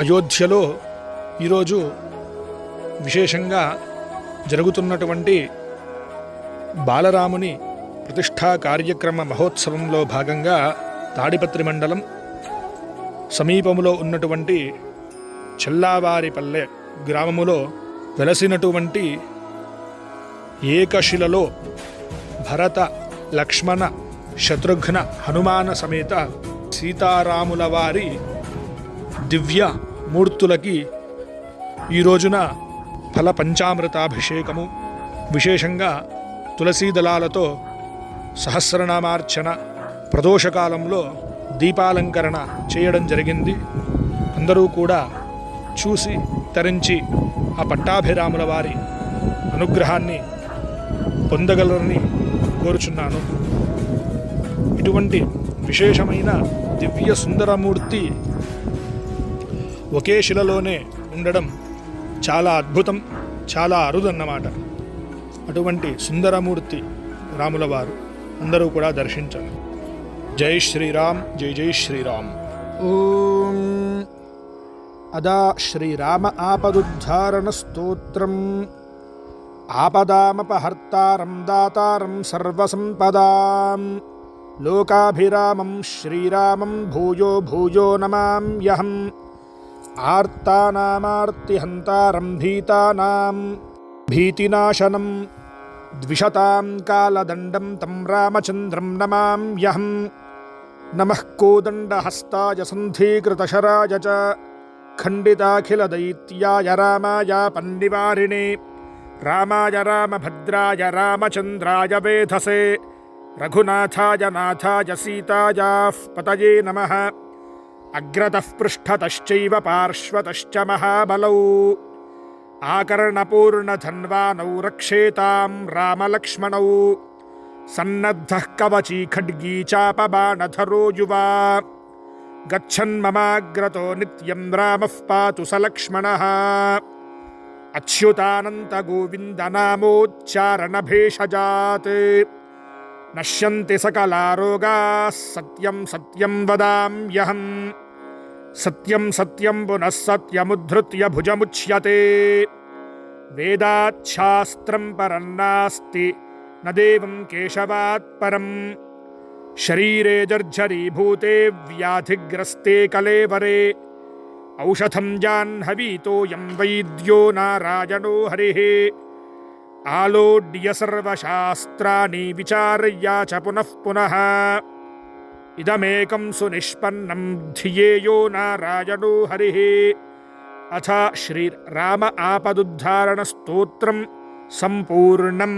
అయోధ్యలో ఈరోజు విశేషంగా జరుగుతున్నటువంటి బాలరాముని ప్రతిష్టా కార్యక్రమ మహోత్సవంలో భాగంగా తాడిపత్రి మండలం సమీపములో ఉన్నటువంటి చెల్లావారిపల్లె గ్రామములో వెలసినటువంటి ఏకశిలలో భరత లక్ష్మణ శత్రుఘ్న హనుమాన సమేత సీతారాముల వారి దివ్య మూర్తులకి ఈ రోజున ఫల పంచామృతాభిషేకము విశేషంగా తులసీ దళాలతో సహస్రనామార్చన ప్రదోషకాలంలో దీపాలంకరణ చేయడం జరిగింది. అందరూ కూడా చూసి తరించి ఆ పట్టాభిరాముల వారి అనుగ్రహాన్ని పొందగలరని కోరుచున్నాను. ఇటువంటి విశేషమైన దివ్య సుందరమూర్తి ఒకే శిలలోనే ఉండడం చాలా అద్భుతం చాలా అరుదన్నమాట. అటువంటి సుందరమూర్తి రాముల వారు అందరూ కూడా దర్శించాలి జై శ్రీరామ్ జై జై శ్రీరామ్. ఓం అదా శ్రీరామ ఆపదుద్ధారణ స్తోత్రం. ఆపదామపహర్తారం దాతారం సర్వసంపదాం. లోకాభిరామం శ్రీరామం భూయో భూయో నమామ్యహం. आर्तानामार्तिहन्तारं भीतानां भीतिनाशनं द्विषतां कालदण्डं तं रामचन्द्रं नमाम्यहं नमः कोदण्डहस्ताय सन्धीकृतशराय च। खण्डिताखिलदैत्याय रामाय पन्निवारिणे। रामाय रामभद्राय रामचन्द्राय वेधसे। रघुनाथाय नाथाय सीतायाः पतये नमः। అగ్రతః పృష్ఠతశ్చైవ పార్శ్వతశ్చ మహాబలౌ ఆకర్ణపూర్ణధన్వానౌ రక్షేతాం రామలక్ష్మణౌ సన్నద్ధः కవచీ ఖడ్గీ చాపబాణధరో యువా గచ్చన్మమాగ్రతో నిత్యం రామః పాతు సలక్ష్మణः అచ్యుతానంతగోవిन्दనామోచ్చారణభేషజాత్ నశ్యంతి సకలారోగా సత్యం సత్యం వదామ్యహం सत्यं सत्यं पुनः सत्यमुद्धृत्य भुज मुच्य परन्नास्ति न देव केशवात् शरीरे जर्जरी भूते व्याधिग्रस्ते कलेवरे। औषधं जाह्नवीतोऽयं वैद्यो नारायणो हरि। आलोड्य सर्वशास्त्राणि विचार्या च पुनः पुनः। ఇదమేకం సునిష్పన్నం ధియేయో నారాయణో హరి. అథ శ్రీరామ ఆపదుద్ధారణ స్తోత్రం సంపూర్ణం.